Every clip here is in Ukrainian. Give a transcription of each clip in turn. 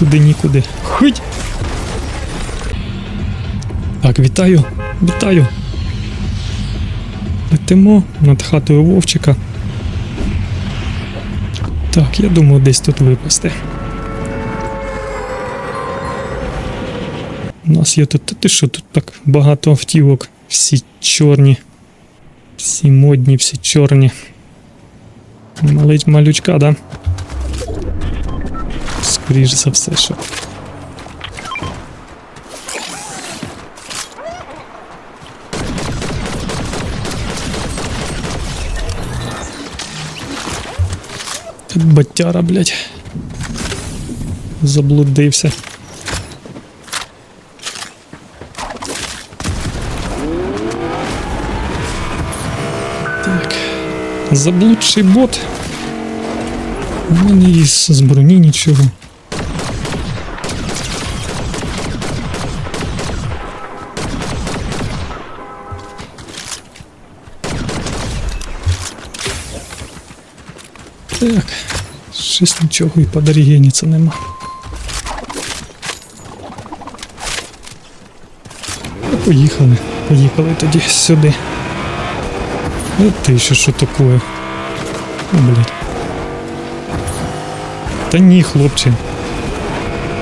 Нікуди, нікуди. Хить! Так, вітаю, вітаю. Летимо над хатою Вовчика. Так, я думаю, десь тут випасти. У нас є тут. Та ти що тут так багато автівок? Всі чорні. Всі модні, всі чорні. Малить малючка, да? Скоріш за все, що. Тут батяра, блядь. Заблудився. Так. Заблудший бот. У мене із з броні нічого. Так, щось нічого і по це нема. Ну, Поїхали, поїхали тоді сюди. Ну ти ще що таке? О, блядь. Та ні, хлопче.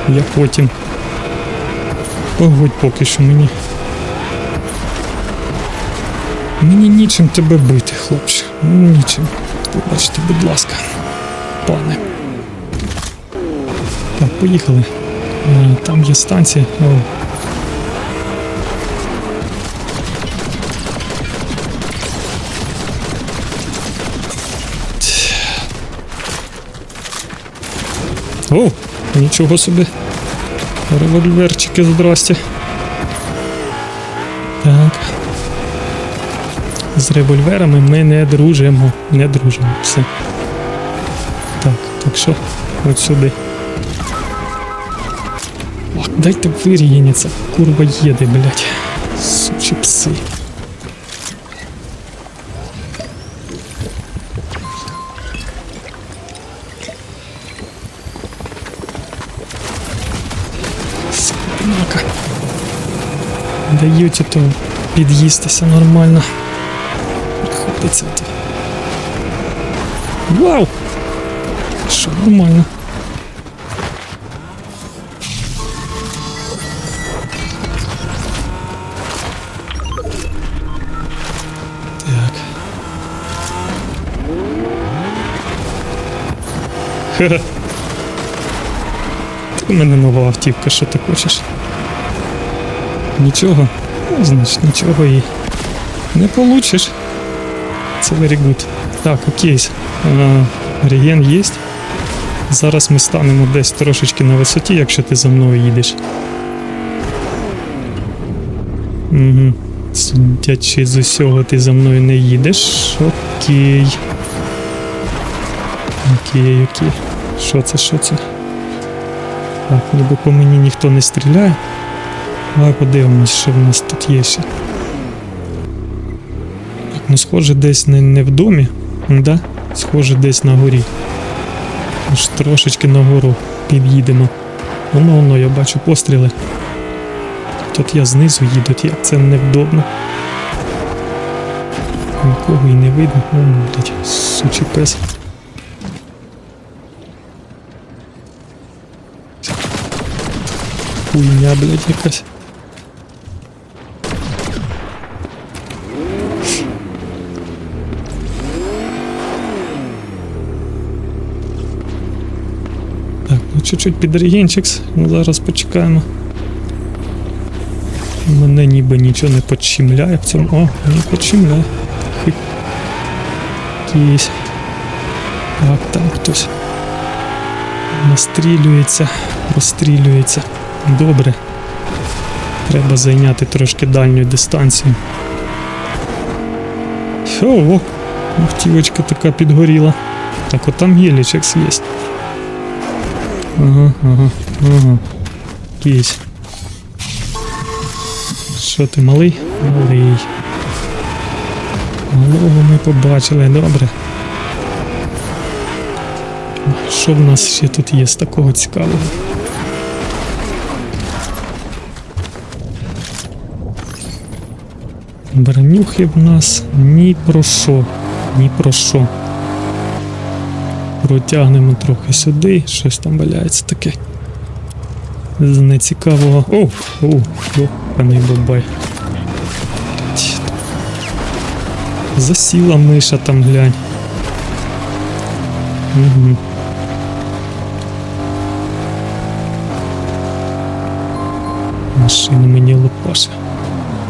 Я потім. Погодь поки що мені. Мені нічим тебе бити, хлопче. Ну, Нічим. Вибачте, будь ласка, пане. Так, поїхали. Е, Там є станція. О. О, нічого собі. Револьверчики, здрасте. Так. З револьверами ми не дружимо. Не дружимо. Все. Так, так що, от сюди. Дайте вирієніться. Курва їде, блядь. Сучі пси. Скотинака. Дають ото під'їстися нормально. Приходиться то. Вау! Що нормально. Так. У мене нова автівка, що ти хочеш? Нічого? Ну, значить, нічого і не получиш. Це very good. Так, окей. А, реген є. Зараз ми станемо десь трошечки на висоті, якщо ти за мною їдеш. Угу. Судячи з усього, ти за мною не їдеш. Окей. Окей, окей. Що це, що це? Так, ніби по мені ніхто не стріляє. Давай подивимось, що в нас тут є ще. Ну схоже, десь не, не в домі. Да? Схоже, десь на горі. Аж трошечки нагору під'їдемо. Воно, воно, я бачу постріли. Тут я знизу їду, як це невдобно. Нікого і не видно. О, блядь, сучий пес. Хуйня, блядь, якась. Так, ну чуть-чуть під регенчикс. Ну зараз почекаємо. Мене ніби нічого не почимляє в цьому. О, не почимляє. Хи- Якийсь. Так, там хтось. Настрілюється, розстрілюється. Добре. Треба зайняти трошки дальню дистанцію. О, автівочка така підгоріла. Так, от там гелічекс є. Ага, ага, ага. Кісь. Що ти малий? Малий. Малого ми побачили, добре. Що в нас ще тут є з такого цікавого? Бронюхи в нас ні про що, ні про що. Протягнемо трохи сюди, щось там валяється таке. З нецікавого. О, о, йопаний бабай. Засіла миша там глянь. Угу. Машина мені лопаше.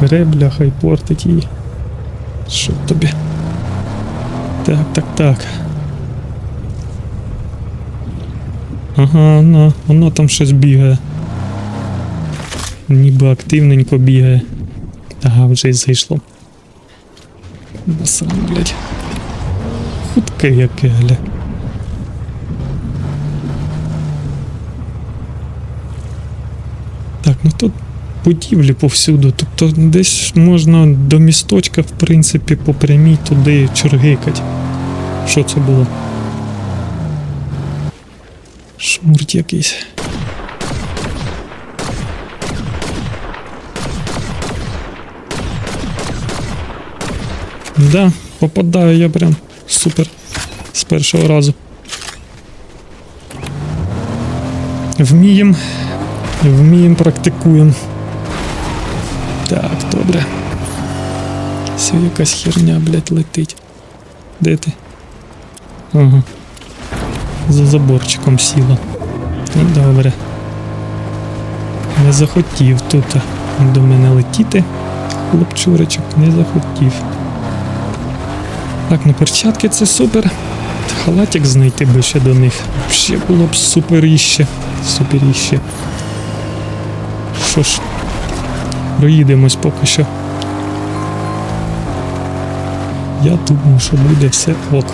Бере, бляха, і портить її. Що тобі? Так, так, так. Ага, воно, воно там щось бігає. Ніби активненько бігає. Ага, вже й зайшло. Насрам, блядь. Хутке яке, гля. Так, ну тут будівлі повсюду. Тобто десь можна до місточка, в принципі, по прямій туди чергикать. Що це було? Шмурт якийсь. Да, попадаю я прям супер з першого разу. Вмієм. Вмієм практикуєм. Так, добре. Все, якась херня, блядь, летить. Де ти? Ага. За заборчиком сіла. Ну, добре. Не захотів тут до мене летіти. Хлопчурочок не захотів. Так, ну перчатки це супер. Халатик знайти би ще до них. Ще було б суперіще. Суперіще. Що ж, проїдемось поки що. Я думаю, що буде все ок.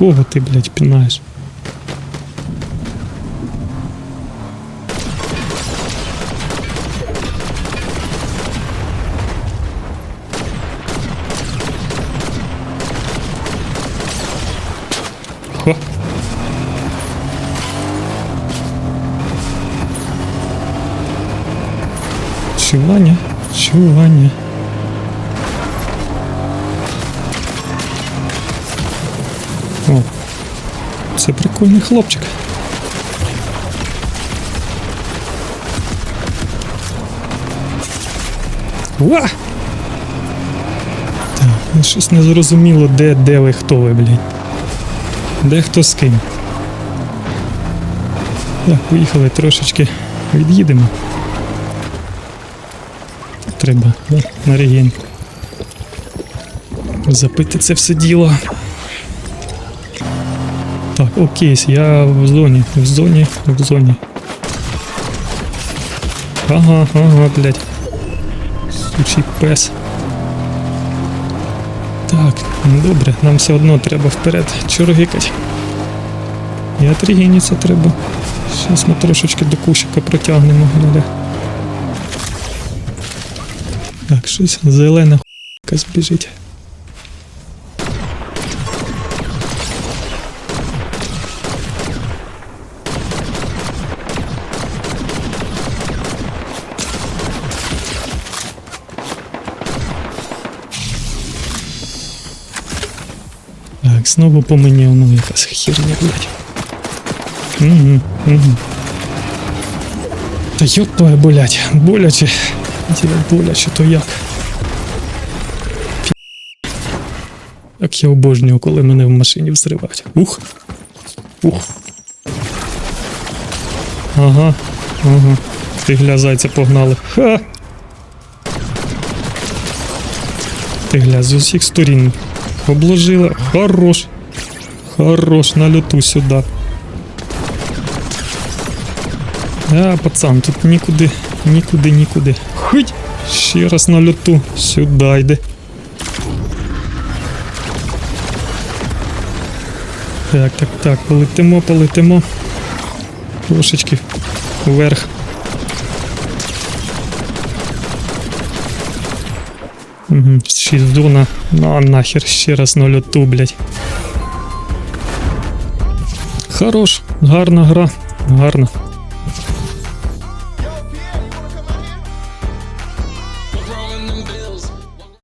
Кого ты, блядь, пинаешь? Хо. Чего не? Чего не? О, це прикольний хлопчик. Ва! Так, щось не зрозуміло, де, де ви, хто ви, блядь. Де хто з ким. Так, поїхали трошечки від'їдемо. Треба да, на реген. Запити це все діло. Так, окей, я в зоні, в зоні, в зоні. Ага, ага, блядь. Сучий пес. Так, ну добре, нам все одно треба вперед чоргикать. І отрігеніться треба. Зараз ми трошечки до кущика протягнемо, гля. Так, щось зелена ху- якась біжить. Так, знову по мені воно якась херня, блядь. Угу, угу. Та йоп твоя болять, боляче. Тебе боляче, то як? Як я обожнюю, коли мене в машині взривають. Ух. Ух. Ага, ага. Ти гля зайця погнали. Ха! Ти гля з усіх сторін обложила. Хорош. Хорош, на льоту сюди. А, пацан, тут нікуди, нікуди, нікуди. Хить! Ще раз на льоту. Сюди йде. Так, так, так, полетимо, полетимо. Трошечки вверх. Угу, зона. Ну а нахер ще раз на льоту, блядь. Хорош, гарна гра, гарна.